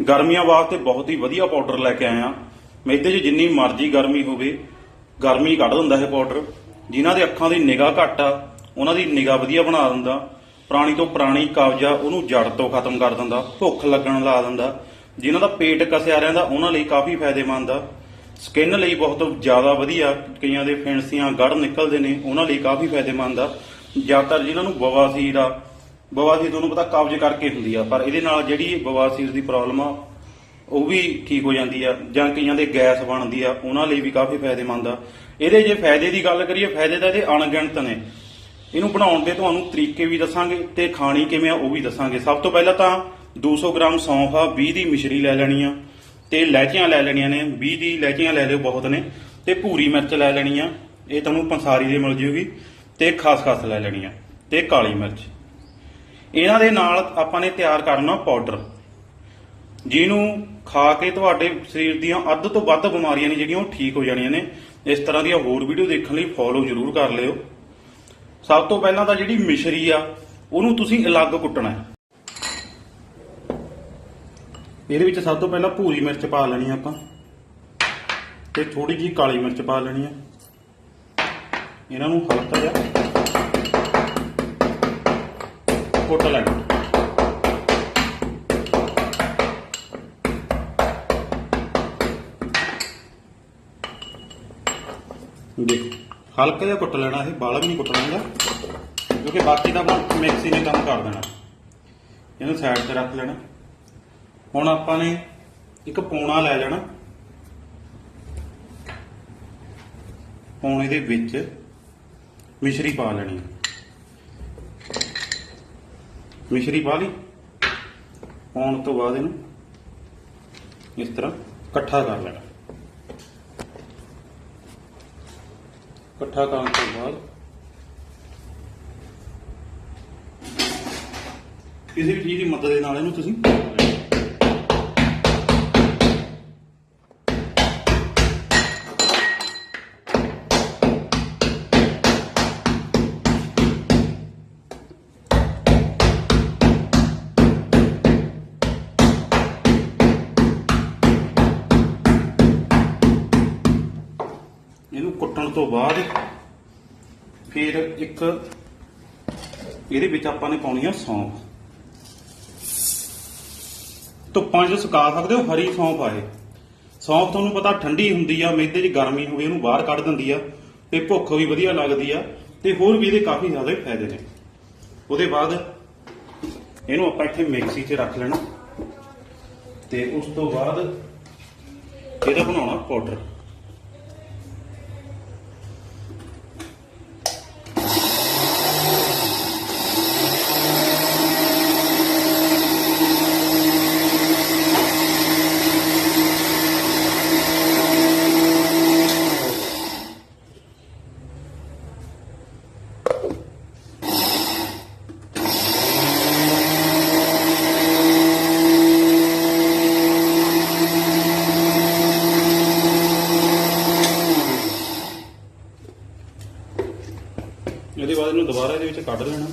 ਗਰਮੀਆਂ ਵਾਸਤੇ ਬਹੁਤ ਹੀ ਵਧੀਆ ਪਾਊਡਰ ਲੈ ਕੇ ਆਇਆ ਮੈਂ ਇਹਦੇ 'ਚ ਜਿੰਨੀ ਮਰਜ਼ੀ ਗਰਮੀ ਹੋਵੇ, ਗਰਮੀ ਕੱਢ ਦਿੰਦਾ ਇਹ ਪਾਊਡਰ। ਜਿਨ੍ਹਾਂ ਦੇ ਅੱਖਾਂ ਦੀ ਨਿਗਾਹ ਘੱਟ ਆ, ਉਹਨਾਂ ਦੀ ਨਿਗਾਹ ਵਧੀਆ ਬਣਾ ਦਿੰਦਾ। ਪੁਰਾਣੀ ਤੋਂ ਪੁਰਾਣੀ ਕਬਜ਼ਾ ਉਹਨੂੰ ਜੜ ਤੋਂ ਖਤਮ ਕਰ ਦਿੰਦਾ, ਭੁੱਖ ਲੱਗਣ ਲਾ ਦਿੰਦਾ। ਜਿਨ੍ਹਾਂ ਦਾ ਪੇਟ ਕਸਿਆ ਰਹਿੰਦਾ, ਉਹਨਾਂ ਲਈ ਕਾਫੀ ਫਾਇਦੇਮੰਦ ਆ। ਸਕਿਨ ਲਈ ਬਹੁਤ ਜ਼ਿਆਦਾ ਵਧੀਆ, ਕਈਆਂ ਦੇ ਫਿੰਸੀਆਂ ਗੜ ਨਿਕਲਦੇ ਨੇ, ਉਹਨਾਂ ਲਈ ਕਾਫੀ ਫਾਇਦੇਮੰਦ ਆ। ਜ਼ਿਆਦਾਤਰ ਜਿਨ੍ਹਾਂ ਨੂੰ ਬਵਾਸੀਰ ਆ ਬਵਾਸੀਰ ਤੁਹਾਨੂੰ ਪਤਾ ਕਬਜ਼ ਕਰਕੇ ਹੁੰਦੀ ਆ, ਪਰ ਇਹਦੇ ਨਾਲ ਜਿਹੜੀ ਬਵਾਸੀਰ ਦੀ ਪ੍ਰੋਬਲਮ ਆ, ਉਹ ਵੀ ਠੀਕ ਹੋ ਜਾਂਦੀ ਆ, ਜਾਂ ਕਈਆਂ ਦੇ ਗੈਸ ਬਣਦੀ ਆ, ਉਹਨਾਂ ਲਈ ਵੀ ਕਾਫੀ ਫਾਇਦੇਮੰਦ ਆ। ਇਹਦੇ ਜੇ ਫਾਇਦੇ ਦੀ ਗੱਲ ਕਰੀਏ, ਫਾਇਦੇ ਤਾਂ ਇਹਦੇ ਅਣਗਿਣਤ ਨੇ। ਇਹਨੂੰ ਬਣਾਉਣ ਦੇ ਤੁਹਾਨੂੰ ਤਰੀਕੇ ਵੀ ਦੱਸਾਂਗੇ ਤੇ ਖਾਣੀ ਕਿਵੇਂ ਆ, ਉਹ ਵੀ ਦੱਸਾਂਗੇ। ਸਭ ਤੋਂ ਪਹਿਲਾਂ ਤਾਂ 200 ਗ੍ਰਾਮ ਸੌਂਫ ਆ 20 ਦੀ ਮਿਸ਼ਰੀ ਲੈ ਲੈਣੀ ਆ, ਤੇ ਇਲਾਇਚੀਆਂ ਲੈ ਲੈਣੀਆਂ ਨੇ 20 ਦੀ ਇਲਾਇਚੀਆਂ ਲੈ ਲਿਓ ਬਹੁਤ ਨੇ, ਤੇ ਭੂਰੀ ਮਿਰਚ ਲੈ ਲੈਣੀ ਆ, ਇਹ ਤੁਹਾਨੂੰ ਪੰਸਾਰੀ ਦੇ ਮਿਲ ਜੂਗੀ, ਤੇ ਖਸਖਸ ਲੈ ਲੈਣੀ ਆ, ਤੇ ਕਾਲੀ ਮਿਰਚ। ਇਹਨਾਂ ਦੇ ਨਾਲ ਆਪਾਂ ਨੇ ਤਿਆਰ ਕਰਨਾ ਪਾਊਡਰ ਜਿਹਨੂੰ ਖਾ ਕੇ ਤੁਹਾਡੇ ਸਰੀਰ ਦੀਆਂ ਅੱਧ ਤੋਂ ਵੱਧ ਬਿਮਾਰੀਆਂ ਨੇ ਜਿਹੜੀਆਂ ਉਹ ਠੀਕ ਹੋ ਜਾਣੀਆਂ ਨੇ। ਇਸ ਤਰ੍ਹਾਂ ਦੀਆਂ ਹੋਰ ਵੀਡੀਓ ਦੇਖਣ ਲਈ ਫੋਲੋ ਜ਼ਰੂਰ ਕਰ ਲਿਓ। ਸਭ ਤੋਂ ਪਹਿਲਾਂ ਤਾਂ ਜਿਹੜੀ ਮਿਸ਼ਰੀ ਆ, ਉਹਨੂੰ ਤੁਸੀਂ ਅਲੱਗ ਕੁੱਟਣਾ ਹੈ। ਇਹਦੇ ਵਿੱਚ ਸਭ ਤੋਂ ਪਹਿਲਾਂ ਭੂਰੀ ਮਿਰਚ ਪਾ ਲੈਣੀ ਆਪਾਂ। ਤੇ ਥੋੜੀ ਜਿਹੀ ਕਾਲੀ ਮਿਰਚ ਪਾ ਲੈਣੀ ਆ ਇਹਨਾਂ ਨੂੰ ਹਲਕਾ ਜਿਹਾ ਕੁੱਟ ਲੈਣਾ ਦੇਖੋ, ਹਲਕਾ ਜਿਹਾ ਕੁੱਟ ਲੈਣਾ ਇਹ ਬਾਲਾ ਵੀ ਨਹੀਂ ਕੁੱਟਣਾ ਹੈਗਾ। ਕਿਉਂਕਿ ਬਾਕੀ ਦਾ ਮਿਕਸੀ ਨੇ ਕੰਮ ਕਰ ਦੇਣਾ। ਇਹਨੂੰ ਸਾਈਡ ਤੇ ਰੱਖ ਲੈਣਾ। ਹੁਣ ਆਪਾਂ ਨੇ ਇੱਕ ਪੌਣਾ ਲੈ ਲੈਣਾ ਪੌਣੇ ਦੇ ਵਿੱਚ ਮਿਸ਼ਰੀ ਪਾ ਲੈਣੀ ਹੈ। ਮਿਸ਼ਰੀ ਪਾ ਲਈ? ਪਾਉਣ ਤੋਂ ਬਾਅਦ ਇਹਨੂੰ ਇਸ ਤਰ੍ਹਾਂ ਇਕੱਠਾ ਕਰ ਲੈਣਾ। ਇਕੱਠਾ ਕਰਨ ਤੋਂ ਬਾਅਦ ਕਿਸੇ ਵੀ ਚੀਜ਼ ਦੀ ਮਦਦ ਦੇ ਨਾਲ ਇਹਨੂੰ ਤੁਸੀਂ ਤੋਂ ਬਾਅਦ ਫਿਰ ਇੱਕ ਇਹਦੇ ਵਿੱਚ ਆਪਾਂ ਨੇ ਪਾਉਣੀ ਆ ਸੌਂਫ। ਧੁੱਪਾਂ 'ਚ ਸੁਕਾ ਸਕਦੇ ਹੋ, ਹਰੀ ਸੌਂਫ ਆਏ ਸੌਂਫ ਤੁਹਾਨੂੰ ਪਤਾ ਠੰਡੀ ਹੁੰਦੀ ਆ, ਮੇਦੇ 'ਚ ਗਰਮੀ ਹੋਵੇ ਇਹਨੂੰ ਬਾਹਰ ਕੱਢ ਦਿੰਦੀ ਆ ਤੇ ਭੁੱਖ ਵੀ ਵਧੀਆ ਲੱਗਦੀ ਆ ਤੇ ਹੋਰ ਵੀ ਇਹਦੇ ਕਾਫੀ ਜ਼ਿਆਦਾ ਫਾਇਦੇ ਨੇ। ਉਹਦੇ ਬਾਅਦ ਇਹਨੂੰ ਆਪਾਂ ਇੱਥੇ ਮਿਕਸੀ 'ਚ ਰੱਖ ਲੈਣਾ ਤੇ ਉਸ ਤੋਂ ਬਾਅਦ ਇਹਦਾ ਬਣਾਉਣਾ ਪਾਊਡਰ ਇਹਦੇ ਬਾਅਦ ਇਹਨੂੰ ਦੁਬਾਰਾ ਇਹਦੇ ਵਿੱਚ ਕੱਢ ਲੈਣਾ।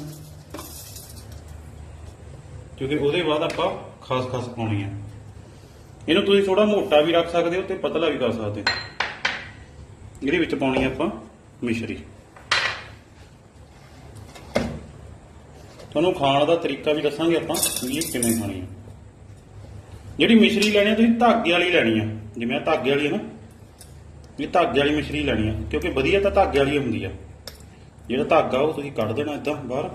ਕਿਉਂਕਿ ਉਹਦੇ ਬਾਅਦ ਆਪਾਂ ਖਾਸ ਖਾਸ ਪਾਉਣੀ ਹੈ ਇਹਨੂੰ ਤੁਸੀਂ ਥੋੜਾ ਮੋਟਾ ਵੀ ਰੱਖ ਸਕਦੇ ਹੋ ਤੇ ਪਤਲਾ ਵੀ ਕਰ ਸਕਦੇ ਹੋ। ਇਹਦੇ ਵਿੱਚ ਪਾਉਣੀ ਹੈ ਆਪਾਂ ਮਿਸ਼ਰੀ। ਤੁਹਾਨੂੰ ਖਾਣ ਦਾ ਤਰੀਕਾ ਵੀ ਦੱਸਾਂਗੇ ਆਪਾਂ ਵੀ ਇਹ ਕਿਵੇਂ ਖਾਣੀ ਹੈ ਜਿਹੜੀ ਮਿਸ਼ਰੀ ਲੈਣੀ ਹੈ ਤੁਸੀਂ ਧਾਗੇ ਵਾਲੀ ਲੈਣੀ ਹੈ ਜਿਵੇਂ ਆਹ ਧਾਗੇ ਵਾਲੀ ਹੈ ਨਾ, ਇਹ ਧਾਗੇ ਵਾਲੀ ਮਿਸ਼ਰੀ ਲੈਣੀ ਹੈ ਕਿਉਂਕਿ ਵਧੀਆ ਤਾਂ ਧਾਗੇ ਵਾਲੀ ਹੁੰਦੀ ਆ। ਜਿਹੜਾ ਧਾਗਾ ਉਹ ਤੁਸੀਂ ਕੱਢ ਦੇਣਾ ਇਦਾਂ ਬਾਹਰ।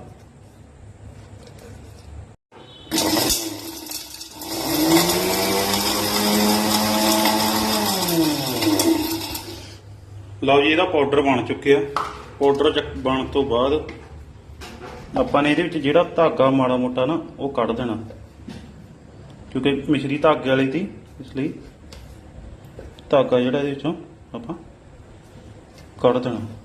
ਲਓ ਜੀ, ਇਹਦਾ ਪਾਊਡਰ ਬਣ ਚੁੱਕਿਆ। ਪਾਊਡਰ ਚ ਬਣ ਤੋਂ ਬਾਅਦ ਆਪਾਂ ਨੇ ਇਹਦੇ ਵਿੱਚ ਜਿਹੜਾ ਧਾਗਾ ਮਾੜਾ ਮੋਟਾ ਨਾ, ਉਹ ਕੱਢ ਦੇਣਾ। ਕਿਉਂਕਿ ਮਿਸ਼ਰੀ ਧਾਗੇ ਵਾਲੀ ਸੀ, ਇਸ ਲਈ ਧਾਗਾ ਜਿਹੜਾ ਇਹਦੇ ਵਿੱਚੋਂ ਆਪਾਂ ਕੱਢ ਦੇਣਾ।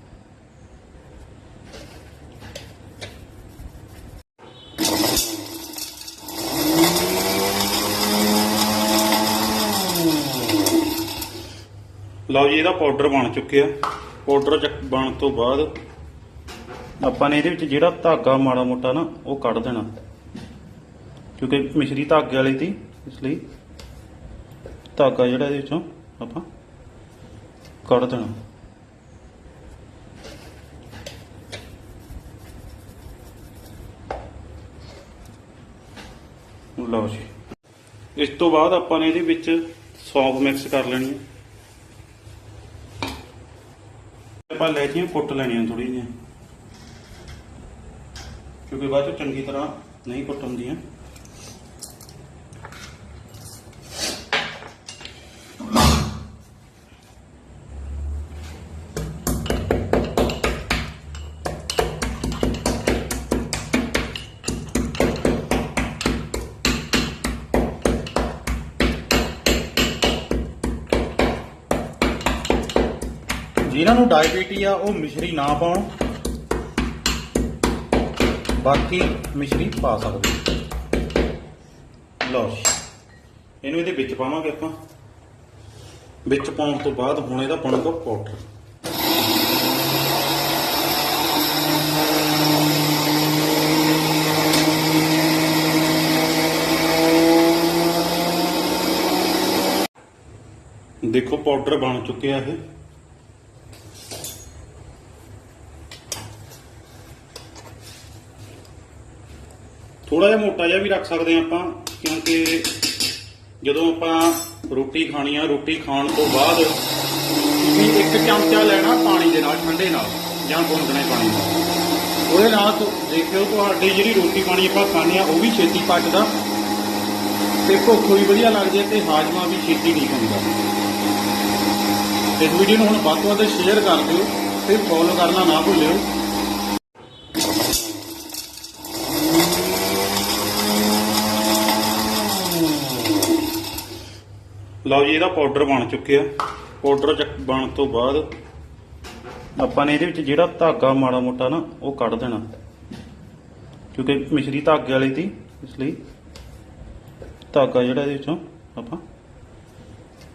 ਲਓ ਜੀ, ਇਹਦਾ ਪਾਊਡਰ ਬਣ ਚੁੱਕਿਆ। ਪਾਊਡਰ ਚ ਬਣ ਤੋਂ ਬਾਅਦ ਆਪਾਂ ਨੇ ਇਹਦੇ ਵਿੱਚ ਜਿਹੜਾ ਧਾਗਾ ਮਾੜਾ ਮੋਟਾ ਨਾ, ਉਹ ਕੱਢ ਦੇਣਾ। ਕਿਉਂਕਿ ਮਿਸ਼ਰੀ ਧਾਗੇ ਵਾਲੀ ਸੀ, ਇਸ ਲਈ ਧਾਗਾ ਜਿਹੜਾ ਇਹਦੇ ਵਿੱਚੋਂ ਆਪਾਂ ਕੱਢ ਦੇਣਾ। ਲਓ ਜੀ। ਇਸ ਤੋਂ ਬਾਅਦ ਆਪਾਂ ਨੇ ਇਹਦੇ ਵਿੱਚ ਸੌਂਫ ਮਿਕਸ ਕਰ ਲੈਣੀ ਹੈ। ਆਪਾਂ ਲੈਚੀਆਂ ਕੁੱਟ ਲੈਣੀਆਂ ਥੋੜੀ ਜਿਹੀਆਂ। ਕਿਉਂਕਿ ਬਾਅਦ ਚ ਚੰਗੀ ਤਰ੍ਹਾਂ ਨਹੀਂ ਕੁੱਟ ਹੁੰਦੀਆਂ ਜਿਨ੍ਹਾਂ ਨੂੰ ਡਾਇਬੀਟੀ ਆ, ਉਹ ਮਿਸ਼ਰੀ ਨਾ ਪਾਉਣ। ਬਾਕੀ ਮਿਸ਼ਰੀ ਪਾ ਸਕਦੇ ਲਓ ਇਹਨੂੰ ਇਹਦੇ ਵਿੱਚ ਪਾਵਾਂਗੇ ਆਪਾਂ। ਵਿੱਚ ਪਾਉਣ ਤੋਂ ਬਾਅਦ ਹੁਣ ਇਹਦਾ ਬਣੂਗਾ ਪਾਊਡਰ ਦੇਖੋ ਪਾਊਡਰ ਬਣ ਚੁੱਕਿਆ ਇਹ। ਥੋੜਾ ਜਿਹਾ ਮੋਟਾ ਜਿਹਾ ਵੀ ਰੱਖ ਸਕਦੇ ਹਾਂ ਆਪਾਂ, ਕਿਉਂਕਿ ਜਦੋਂ ਆਪਾਂ ਰੋਟੀ ਖਾਣੀ ਆ, ਰੋਟੀ ਖਾਣ ਤੋਂ ਬਾਅਦ ਤੁਸੀਂ ਇੱਕ ਚਮਚਾ ਲੈਣਾ ਪਾਣੀ ਦੇ ਨਾਲ, ਠੰਡੇ ਨਾਲ, ਜਾਂ ਗੁੰਗਣੇ ਪਾਣੀ ਨਾਲ। ਉਹਦੇ ਨਾਲ ਦੇਖਿਓ ਤੁਹਾਡੀ ਜਿਹੜੀ ਰੋਟੀ ਪਾਣੀ ਆਪਾਂ ਖਾਂਦੇ ਆ ਉਹ ਵੀ ਛੇਤੀ ਪਚਦਾ ਤੇ ਭੁੱਖ ਵੀ ਵਧੀਆ ਲੱਗਦੀ ਹੈ ਤੇ ਹਾਜ਼ਮਾ ਵੀ ਛੇਤੀ ਨਹੀਂ ਹੁੰਦਾ। ਇਸ ਵੀਡੀਓ ਨੂੰ ਹੁਣ ਵੱਧ ਤੋਂ ਵੱਧ ਸ਼ੇਅਰ ਕਰ ਦਿਓ ਤੇ ਫੋਲੋ ਕਰਨਾ ਨਾ ਭੁੱਲਿਓ। ਲਓ ਜੀ, ਇਹਦਾ ਪਾਊਡਰ ਬਣ ਚੁੱਕਿਆ। ਪਾਊਡਰ ਚ ਬਣ ਤੋਂ ਬਾਅਦ ਆਪਾਂ ਨੇ ਇਹਦੇ ਵਿੱਚ ਜਿਹੜਾ ਧਾਗਾ ਮਾੜਾ ਮੋਟਾ ਨਾ, ਉਹ ਕੱਢ ਦੇਣਾ। ਕਿਉਂਕਿ ਮਿਸ਼ਰੀ ਧਾਗੇ ਵਾਲੀ ਸੀ, ਇਸ ਲਈ ਧਾਗਾ ਜਿਹੜਾ ਇਹਦੇ ਵਿੱਚੋਂ ਆਪਾਂ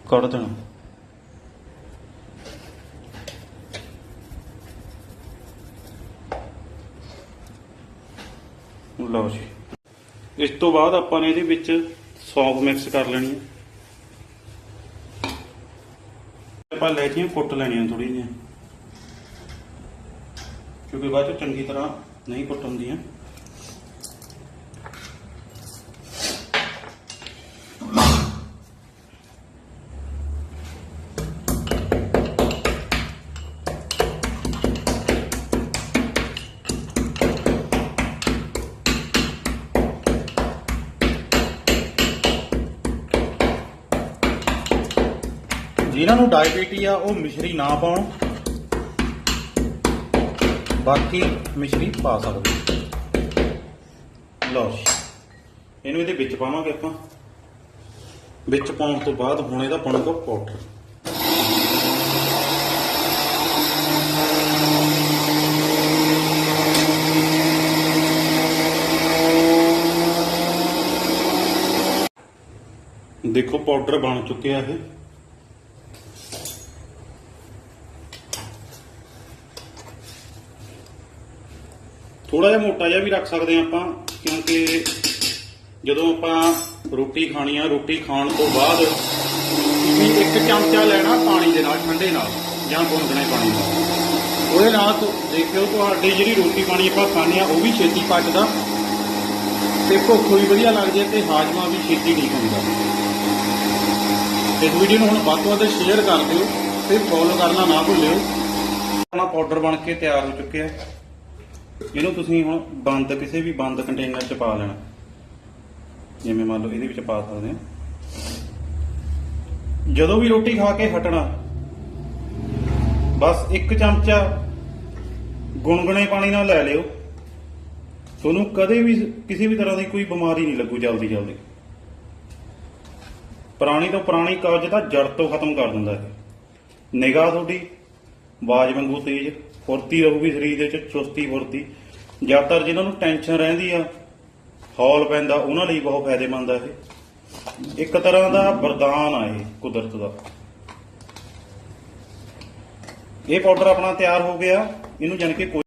ਕੱਢ ਦੇਣਾ। ਲਓ ਜੀ। ਇਸ ਤੋਂ ਬਾਅਦ ਆਪਾਂ ਨੇ ਇਹਦੇ ਵਿੱਚ ਸੌਂਫ ਮਿਕਸ ਕਰ ਲੈਣੀ ਹੈ। ਆਪਾਂ ਲੈਚੀਆਂ ਕੁੱਟ ਲੈਣੀਆਂ ਥੋੜੀ ਜਿਹੀਆਂ। ਕਿਉਂਕਿ ਬਾਅਦ ਚ ਚੰਗੀ ਤਰ੍ਹਾਂ ਨਹੀਂ ਕੁੱਟ ਹੁੰਦੀਆਂ ਜਿਨ੍ਹਾਂ ਨੂੰ ਡਾਇਬੀਟੀ ਆ, ਉਹ ਮਿਸ਼ਰੀ ਨਾ ਪਾਉਣ। ਬਾਕੀ ਮਿਸ਼ਰੀ ਪਾ ਸਕਦੇ ਲਓ ਇਹਨੂੰ ਇਹਦੇ ਵਿੱਚ ਪਾਵਾਂਗੇ ਆਪਾਂ। ਵਿੱਚ ਪਾਉਣ ਤੋਂ ਬਾਅਦ ਹੁਣ ਇਹਦਾ ਬਣੂਗਾ ਪਾਊਡਰ ਦੇਖੋ ਪਾਊਡਰ ਬਣ ਚੁੱਕਿਆ ਇਹ। ਥੋੜਾ ਜਿਹਾ ਮੋਟਾ ਜਿਹਾ ਵੀ ਰੱਖ ਸਕਦੇ ਹਾਂ ਆਪਾਂ, ਕਿਉਂਕਿ ਜਦੋਂ ਆਪਾਂ ਰੋਟੀ ਖਾਣੀ ਆ, ਰੋਟੀ ਖਾਣ ਤੋਂ ਬਾਅਦ ਤੁਸੀਂ ਇੱਕ ਚਮਚਾ ਲੈਣਾ ਪਾਣੀ ਦੇ ਨਾਲ, ਠੰਡੇ ਨਾਲ, ਜਾਂ ਗੁੰਗਣੇ ਪਾਣੀ ਨਾਲ। ਉਹਦੇ ਨਾਲ ਦੇਖਿਓ ਤੁਹਾਡੀ ਜਿਹੜੀ ਰੋਟੀ ਪਾਣੀ ਆਪਾਂ ਖਾਂਦੇ ਆ, ਉਹ ਵੀ ਛੇਤੀ ਪੱਕਦਾ ਤੇ ਭੁੱਖ ਵੀ ਵਧੀਆ ਲੱਗਦੀ ਹੈ ਤੇ ਹਾਜ਼ਮਾ ਵੀ ਛੇਤੀ ਨਹੀਂ ਹੁੰਦਾ। ਇਸ ਵੀਡੀਓ ਨੂੰ ਹੁਣ ਵੱਧ ਤੋਂ ਵੱਧ ਸ਼ੇਅਰ ਕਰ ਦਿਓ ਤੇ ਫੋਲੋ ਕਰਨਾ ਨਾ ਭੁੱਲਿਓ। ਆਪਣਾ ਪਾਊਡਰ ਬਣ ਕੇ ਤਿਆਰ ਹੋ ਚੁੱਕਿਆ। ਇਹਨੂੰ ਤੁਸੀਂ ਹੁਣ ਬੰਦ ਕਿਸੇ ਵੀ ਬੰਦ ਕੰਟੇਨਰ 'ਚ ਪਾ ਲੈਣਾ। ਜਿਵੇਂ ਮੰਨ ਲਓ ਇਹਦੇ ਵਿੱਚ ਪਾ ਸਕਦੇ ਆ ਜਦੋਂ ਵੀ ਰੋਟੀ ਖਾ ਕੇ ਹਟਣਾ, ਬਸ ਇੱਕ ਚਮਚਾ ਗੁਨਗੁਣੇ ਪਾਣੀ ਨਾਲ ਲੈ ਲਿਓ। ਤੁਹਾਨੂੰ ਕਦੇ ਵੀ ਕਿਸੇ ਵੀ ਤਰ੍ਹਾਂ ਦੀ ਕੋਈ ਬਿਮਾਰੀ ਨਹੀਂ ਲੱਗੂ ਜਲਦੀ ਜਲਦੀ। ਪੁਰਾਣੀ ਤੋਂ ਪੁਰਾਣੀ ਕਾਜ ਤਾਂ ਜੜ ਤੋਂ ਖਤਮ ਕਰ ਦਿੰਦਾ ਹੈ। ਨਿਗਾਹ ਤੁਹਾਡੀ ਬਾਜ ਵਾਂਗੂ ਤੇਜ਼। ਫੁਰਤੀ ਰਹੂਗੀ ਸਰੀਰ ਦੇ ਵਿੱਚ ਚੁਸਤੀ ਫੁਰਤੀ। ਜ਼ਿਆਦਾਤਰ ਜਿਨ੍ਹਾਂ ਨੂੰ ਟੈਨਸ਼ਨ ਰਹਿੰਦੀ ਆ, ਹੌਲ ਪੈਂਦਾ, ਉਹਨਾਂ ਲਈ ਬਹੁਤ ਫਾਇਦੇਮੰਦ ਆ ਇਹ। ਇੱਕ ਤਰ੍ਹਾਂ ਦਾ ਵਰਦਾਨ ਆ ਇਹ, ਕੁਦਰਤ ਦਾ। ਇਹ ਪਾਊਡਰ ਆਪਣਾ ਤਿਆਰ ਹੋ ਗਿਆ। ਇਹਨੂੰ ਜਾਣ ਕੇ